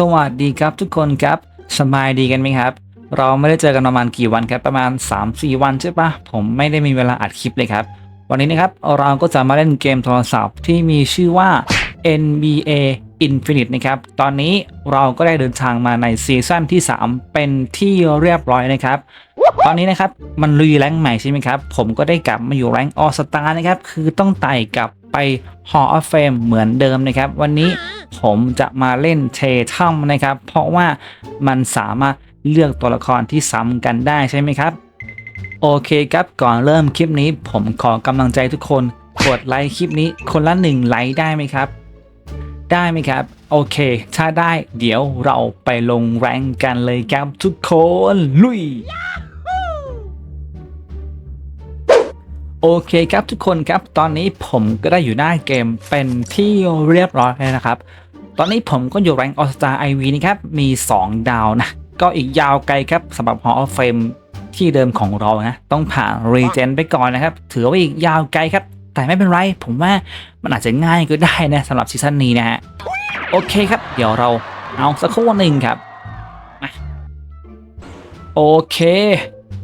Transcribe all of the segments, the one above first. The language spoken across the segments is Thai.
สวัสดีครับทุกคนครับสบายดีกันไหมครับ เราไม่ได้เจอกันประมาณกี่วันครับประมาณ 3-4 วันใช่ปะผมไม่ได้มีเวลาอัดคลิปเลยครับ วันนี้นะครับเราก็จะมาเล่นเกมโทรศัพท์ที่มีชื่อว่า NBA Infinite นะครับ ตอนนี้เราก็ได้เดินทางมาในซีซั่นที่ 3 เป็นที่เรียบร้อยนะครับ ตอนนี้นะครับมันรีแรงค์ใหม่ใช่ไหมครับ ผมก็ได้กลับมาอยู่แรงค์ออสตานะครับ คือต้องไต่กลับไป Hall of Fame เหมือนเดิมนะครับ วันนี้ ผมจะมาเล่นเททัมนะครับ เพราะว่ามันสามารถเลือกตัวละครที่ซ้ำกันได้ใช่ไหมครับ โอเคครับก่อนเริ่มคลิปนี้ ผมขอกำลังใจทุกคนกดไลค์คลิปนี้คนละหนึ่งไลค์ได้ไหมครับ ได้ไหมครับ โอเค ถ้าได้เดี๋ยวเราไปลงแรงกันเลยครับทุกคนลุยโอเคครับทุกคนครับตอนนี้ผมก็ได้อยู่หน้าเกมเป็นที่เรียบร้อยแล้วนะครับ ตอนนี้ผมก็อยู่แรงออสตาไอวีนะครับ มี 2 ดาวนะ ก็อีกยาวไกลครับสำหรับ Hall of Fame ที่เดิมของเรานะ ต้องผ่านรีเจนไปก่อนนะครับ ถือว่าอีกยาวไกลครับ แต่ไม่เป็นไร ผมว่ามันอาจจะง่ายก็ได้นะสำหรับซีซั่นนี้นะฮะ โอเคครับ เดี๋ยวเราเอาสักครู่หนึ่งครับมาโอเค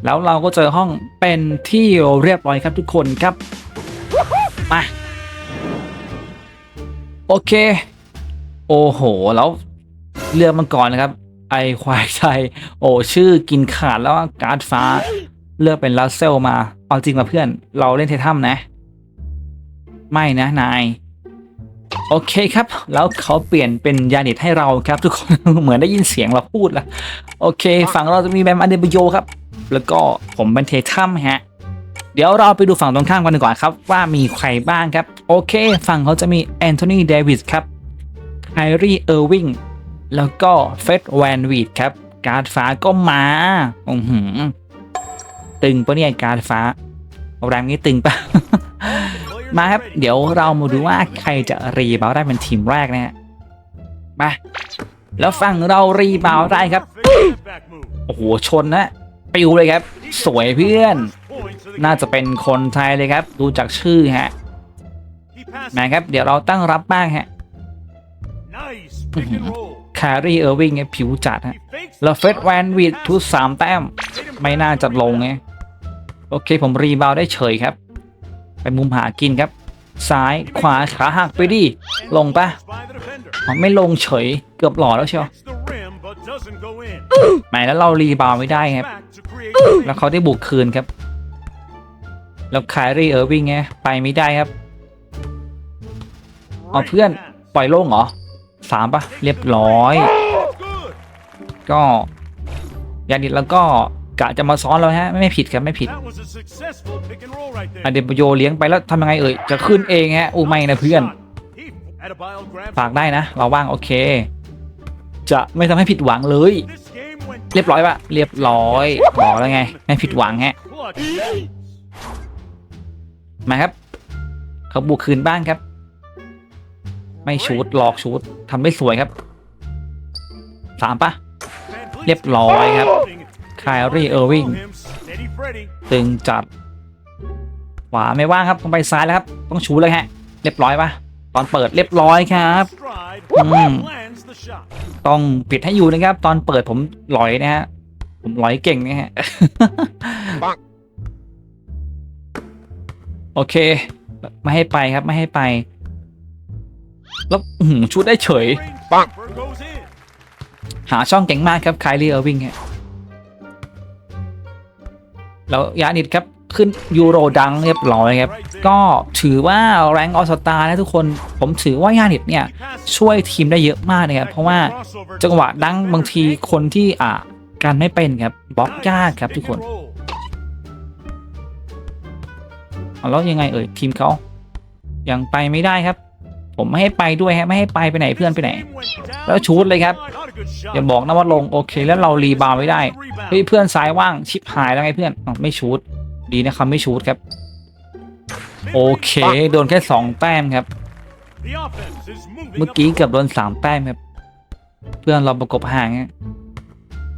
แล้วเราก็เจอห้องเป็นที่เรียบร้อยครับทุกคนครับ มา โอเค โอ้โห แล้วเลือมันก่อนนะครับ ไอควายไทยโอ้ชื่อกินขาดแล้วการ์ดฟ้า เลือกเป็นลัสเซลมา เอาจริงมาเพื่อน เราเล่นเททัมนะ ไม่นะนาย โอเคครับ แล้วเขาเปลี่ยนเป็นยานิตให้เราครับ ทุกคน เหมือนได้ยินเสียงเราพูดล้วโอเค ฝั่งเราจะมีแบมอันเดบโยครับ แล้วก็ผมเป็นเททัมฮะเดี๋ยวเราไปดูฝั่งตรงข้ามกันดีกว่าครับ ว่ามีใครบ้างครับ โอเค ฝั่งเขาจะมีแอนโทนีเดวิสครับ ไครีเออร์วิงแล้วก็เฟดแวนวีดครับ การฟ้าก็มาอือหือตึงปะเนี่ยการฟ้าแรงนี้ตึงปะมาครับ เดี๋ยวเรามาดูว่าใครจะรีบาวได้เป็นทีมแรกนะฮะมาแล้วฝั่งเรารีบาวได้ครับ โอ้โห ชนนะปิวเลยครับ สวยเพื่อน น่าจะเป็นคนไทยเลยครับ ดูจากชื่อฮะมาครับ เดี๋ยวเราตั้งรับบ้างฮะ แครีเออร์วิงไงผิวจัดฮะแล้วเฟสแวนวีดทุสามแต้ม ไม่น่าจะลงไง โอเคผมรีบาวได้เฉยครับ ไปมุมหากินครับ ซ้ายขวาขาหักไปดิ ลงปะอ๋อไม่ลงเฉยเกือบหล่อแล้วเชียวแหมแล้วเรารีบาวไม่ได้ครับ แล้วเขาได้บุกคืนครับ แล้วคายรีเออร์วิงไงไปไม่ได้ครับเอาเพื่อนปล่อยโล่งเหรอ สามปะเรียบร้อย ก็ยาดิดแล้วก็กะจะมาซ้อนเราฮะ ไม่ผิดครับไม่ผิดอเดบโยเลี้ยงไปแล้วทำยังไงเอ่ย จะขึ้นเองฮะอูไม่นะเพื่อน ฝากได้นะ เราว่างโอเค จะไม่ทำให้ผิดหวังเลย เรียบร้อยปะเรียบร้อยบอกแล้วไง ไม่ผิดหวังฮะ มาครับเขาบุกคืนบ้านครับ ไม่ชูดหลอกชูดทำได้สวยครับสามปะเรียบร้อยครับคายรีเออร์วิงตึงจัดขวาไม่ว่างครับต้องไปซ้ายแล้วครับ ต้องชูเลยฮะ เรียบร้อยปะตอนเปิดเรียบร้อยครับอืมต้องปิดให้อยู่นะครับ ตอนเปิดผมหลอยนะฮะผมหลอยเก่งนะฮะโอเค ไม่ให้ไปครับไม่ให้ไป แล้วอื้อหือชุดได้เฉยหาช่องเก่งมากครับคายรีเออร์วิงฮะแล้วยานิดครับขึ้นยูโรดังเรียบร้อยครับ ก็ถือว่าแรงออสตานะทุกคนผมถือว่ายานิดเนี่ย ช่วยทีมได้เยอะมากนะครับ เพราะว่าจังหวะดังบางทีคนที่อ่าการไม่เป็นครับบล็อกยากครับทุกคนเอาแล้วยังไงเอ่ยทีมเขายังไปไม่ได้ครับ ผมไม่ให้ไปด้วยฮะไม่ให้ไปไปไหนเพื่อนไปไหน แล้วชูดเลยครับอย่าบอกนะว่าลงโอเค แล้วเรารีบาวด์ไม่ได้เฮ้ยเพื่อนซ้ายว่างชิปหายแล้วไงเพื่อนอ้าวไม่ชูดดีนะครับไม่ชูดครับ โอเคโดนแค่สองแต้มครับ เมื่อกี้เกือบโดนสามแต้มครับ เพื่อนเราประกบห่างฮะ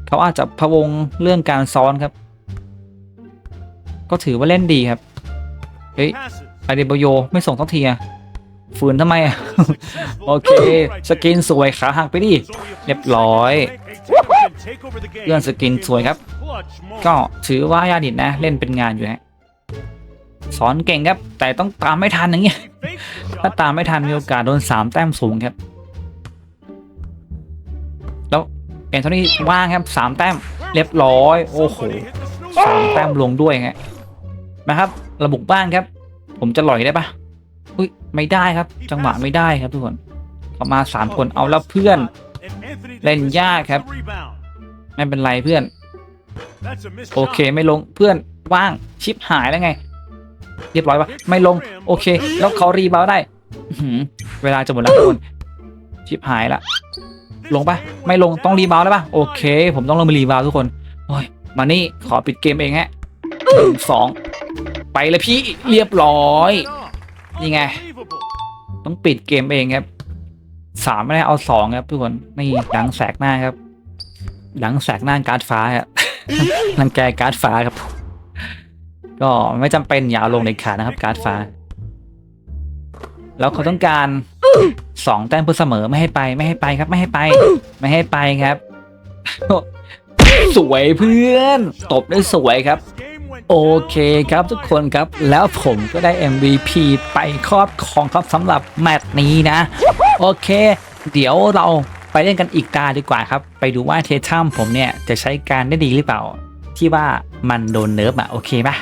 เขาอาจจะพะวงเรื่องการซ้อนครับ ก็ถือว่าเล่นดีครับเฮ้ยไอเดโบโยไม่ส่งสักทีอะ ฝืนทำไมอะโอเค สกินสวยขาหักไปดิ เรียบร้อยเลื่อนสกินสวยครับ ก็ถือว่ายาดิดนะ เล่นเป็นงานอยู่ฮะสอนเก่งครับ แต่ต้องตามไม่ทันอย่างเงี้ย ถ้าตามไม่ทันมีโอกาสโดนสามแต้มสูงครับ แล้วเอ็นโทนี่ว่างครับสามแต้มเรียบร้อย โอ้โหสามแต้มลงด้วยฮะนะครับ ระบุบ้านครับ ผมจะหล่อยได้ปะอุ้ย ไม่ได้ครับ จังหวะไม่ได้ครับทุกคนเขามาสามคนเอาแล้วเพื่อน เล่นยากครับ ไม่เป็นไรเพื่อน โอเคไม่ลงเพื่อนว่างชิปหายแล้วไง เรียบร้อยปะไม่ลง โอเค แล้วเขารีบาวด์ได้อื้อหือเวลาจะหมดแล้วทุกคนชิปหายละลงปะไม่ลงต้องรีบาวด์แล้วปะโอเค ผมต้องลงไปรีบาวด์ทุกคนโอ้ยมานี่ขอปิดเกมเองฮะหนึ่งสองไปเลยพี่เรียบร้อย นี่ไง ต้องปิดเกมเองครับสามไม่ได้เอาสองครับทุกคนนี่ดังแสกหน้าครับดังแสกหน้าการ์ดฟ้าครับรังแกการ์ดฟ้าครับ ก็ไม่จำเป็นอย่าเอาลงในขาดนะครับ การ์ดฟ้า แล้วเขาต้องการสองแต้มเพื่อเสมอไม่ให้ไป ไม่ให้ไปครับ ไม่ให้ไป ไม่ให้ไปครับ สวยเพื่อน ตบได้สวยครับ โอเคครับทุกคนครับ แล้วผมก็ได้ MVP ไปครอบครองครับสำหรับแมตช์นี้นะ โอเค เดี๋ยวเราไปเล่นกันอีกตาดีกว่าครับ ไปดูว่าเททัมผมเนี่ยจะใช้การได้ดีหรือเปล่า ที่ว่ามันโดนเนิร์ฟอะโอเคปะ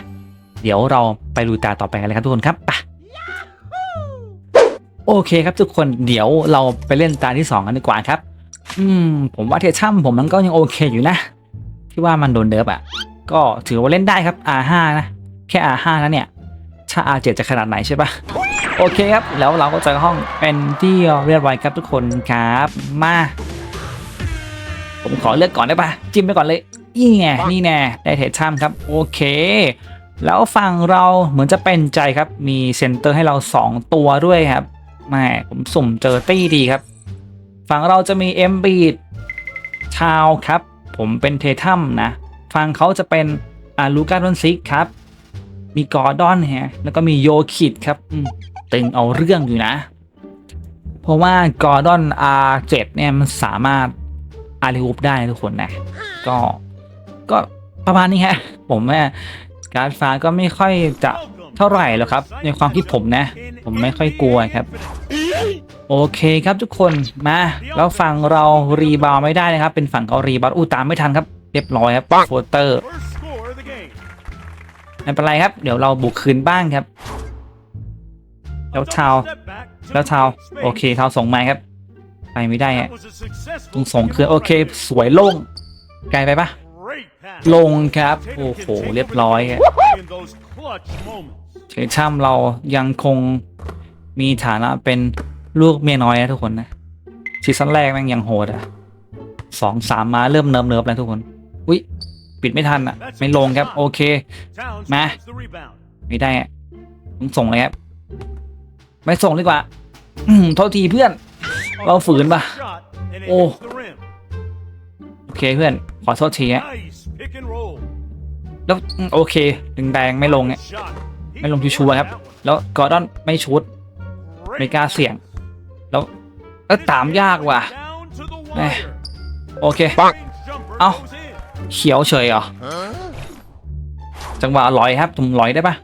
เดี๋ยวเราไปดูตาต่อไปกันเลยครับทุกคนครับไปโอเคครับทุกคนเดี๋ยวเราไปเล่นตาที่สองกันดีกว่าครับ อืม ผมว่าเททัมผมมันก็ยังโอเคอยู่นะ ที่ว่ามันโดนเนิร์ฟอะ ก็ถือว่าเล่นได้ครับ R5 นะ แค่ R5 นะเนี่ย ถ้า R7 จะขนาดไหนใช่ปะโอเคครับ แล้วเราก็จอห้องเป็นที่เรียบร้อยครับทุกคนครับมา ผมขอเลือกก่อนได้ปะจิ้มไปก่อนเลยนี่ไงนี่แน่ได้เทชัมครับ โอเค แล้วฝั่งเราเหมือนจะเป็นใจครับ มีเซนเตอร์ให้เรา 2 ตัวด้วยครับแม่ผมสุ่มเจอตี้ดีครับ ฝั่งเราจะมีเอ็มบีดชาวครับ ผมเป็นเททัมนะ ฝั่งเขาจะเป็นอาลูกาดอนซิกครับ มีกอร์ดอนฮะแล้วก็มีโยคิดครับตึงเอาเรื่องอยู่นะ เพราะว่ากอร์ดอน R7 เนี่ยมันสามารถอาริอุปได้ทุกคนนะ ก็ก็ประมาณนี้ฮะ ผมแม่การดฟ้าก็ไม่ค่อยจะเท่าไหร่หรอกครับ ในความคิดผมนะ ผมไม่ค่อยกลัวครับ โอเคครับทุกคนมาแล้วฝั่งเรารีบาวไม่ได้นะครับ เป็นฝั่งเขารีบาวอู้ตามไม่ทันครับ เรียบร้อยครับโฟเตอร์ไม่เป็นไรครับ เดี๋ยวเราบุกคืนบ้านครับ แล้วชาวแล้วชาวโอเคชาวส่งมาครับ ไปไม่ได้ฮะต้องส่งคืนโอเค สวยโล่งไกลไปปะลงครับ โอ้โห เรียบร้อยครับเทชัมเรายังคงมีฐานะเป็นลูกเมียน้อยนะทุกคนนะซีซั่นแรกแม่งยังโหดอะสองสามมาเริ่มเนิบเนิบๆแล้วทุกคน อุ้ยปิดไม่ทันอะ ไม่ลงครับ โอเค มา ไม่ได้อะต้องส่งเลยครับ ไม่ส่งดีกว่า อืมโทษทีเพื่อน เราฝืนปะโอ้ โอเคเพื่อน ขอโทษทีฮะแล้วอืมโอเคดึงแดงไม่ลงเนี่ยไม่ลงชัวร์ๆครับ แล้วกอร์ดอนไม่ชุดไม่กล้าเสี่ยง แล้วแล้วตามยากว่ะแหม่โอเค เอ้า เขียวเฉยเหรอจังหวะลอยครับผมลอยได้ปะ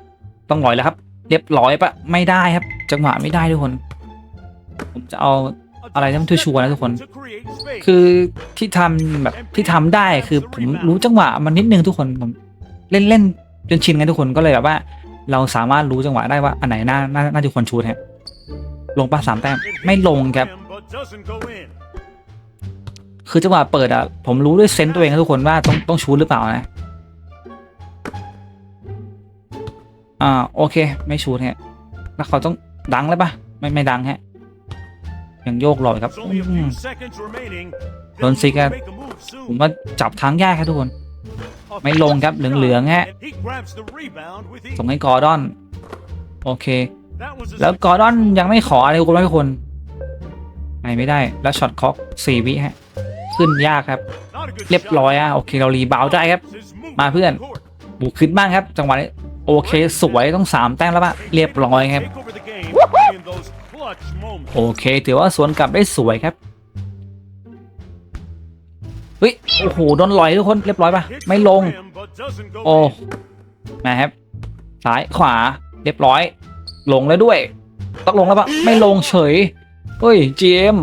ต้องลอยแล้วครับ เรียบร้อยปะไม่ได้ครับ จังหวะไม่ได้ทุกคน ผมจะเอาอะไรที่มันชัวร์นะทุกคน คือที่ทำแบบที่ทำได้คือผมรู้จังหวะมันนิดนึงทุกคนผมเล่นเล่นจนชินไงทุกคนก็เลยแบบว่า เราสามารถรู้จังหวะได้ว่าอันไหนน่าน่าน่าจะควรชูดฮะลงปะสามแต้มไม่ลงครับ คือจังหวะเปิดอะ ผมรู้ด้วยเซนต์ตัวเองนะทุกคนว่าต้องต้องชูดหรือเปล่านะ อ่าโอเค ไม่ชูดฮะแล้วเขาต้องดังแล้วปะไม่ไม่ดังฮะยังโยกลอยครับอืมโดนซิกอะผมว่าจับทางยากครับทุกคน ไม่ลงครับเหลืองๆฮะส่งให้กอร์ดอน โอเค แล้วกอร์ดอนยังไม่ขออะไรคุณทุกคนไปไม่ได้แล้วช็อตคอกสี่วิฮะ ขึ้นยากครับ เรียบร้อยอะโอเคเรารีบาวได้ครับ มาเพื่อนบุกขึ้นบ้างครับ จังหวะนี้โอเคสวยต้องสามแต้มแล้วปะเรียบร้อยครับ โอเค ถือว่าสวนกลับได้สวยครับเฮ้ยโอ้โหโดนลอยทุกคนเรียบร้อยปะไม่ลง โอ้มาครับซ้ายขวาเรียบร้อย ลงแล้วด้วย ต้องลงแล้วปะไม่ลงเฉยเฮ้ยเจม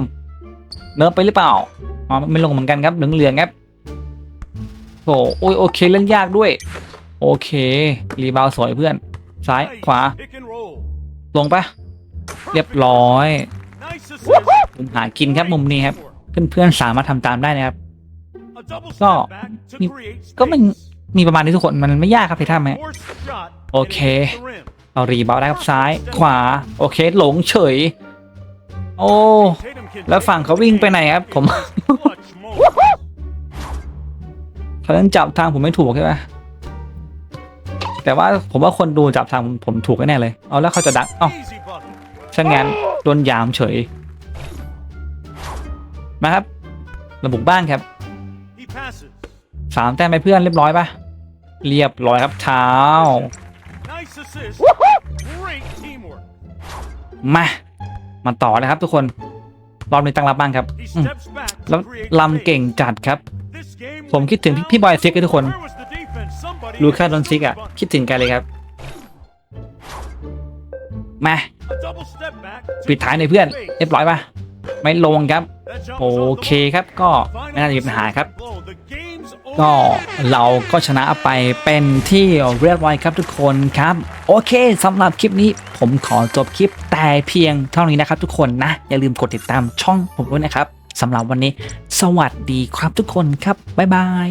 เนิร์ฟไปหรือเปล่า อ๋อไม่ลงเหมือนกันครับเหลืองเหลืองๆครับโอ้โอ้ยโอเคเล่นยากด้วย โอเค รีบาวสวยเพื่อน ซ้ายขวา ลงปะเรียบร้อย Nice assist. ผมหากินครับมุมนี้ครับเพื่อนๆสามารถทำตามได้นะครับก็มีก็มันมีประมาณนี้ทุกคนมันไม่ยากครับพี่ท่าไหมโอเคเรารีบาวได้ครับซ้ายขวา โอเค หลงเฉย โอ้ แล้วฝั่งเขาวิ่งไปไหนครับผม เขาเล่นจับทางผมไม่ถูกใช่ไหมแต่ว่าผมว่าคนดูจับทางผมถูกแน่เลย เอาแล้วเขาจะดัก เอ้าช่างงานโดนยามเฉย มาครับ ระบุบ้านครับสามแต้มไปเพื่อนเรียบร้อยปะเรียบร้อยครับเท้า มา มาต่อเลยครับทุกคน รอบนี้ตั้งรับบ้างครับแล้วลำเก่งจัดครับ ผมคิดถึงพี่บอยซิกทุกคน ลูค่าดอนซิกอะ คิดถึงกันเลยครับ มา ปิดท้ายในเพื่อน เรียบร้อยปะไม่ลงครับ โอเคครับก็ไม่น่าจะมีปัญหาครับ ก็เราก็ชนะไปเป็นที่เรียบร้อยครับทุกคนครับ โอเคสำหรับคลิปนี้ผมขอจบคลิปแต่เพียงเท่านี้นะครับทุกคนนะ อย่าลืมกดติดตามช่องผมด้วยนะครับ สำหรับวันนี้ สวัสดีครับทุกคนครับ บ๊ายบาย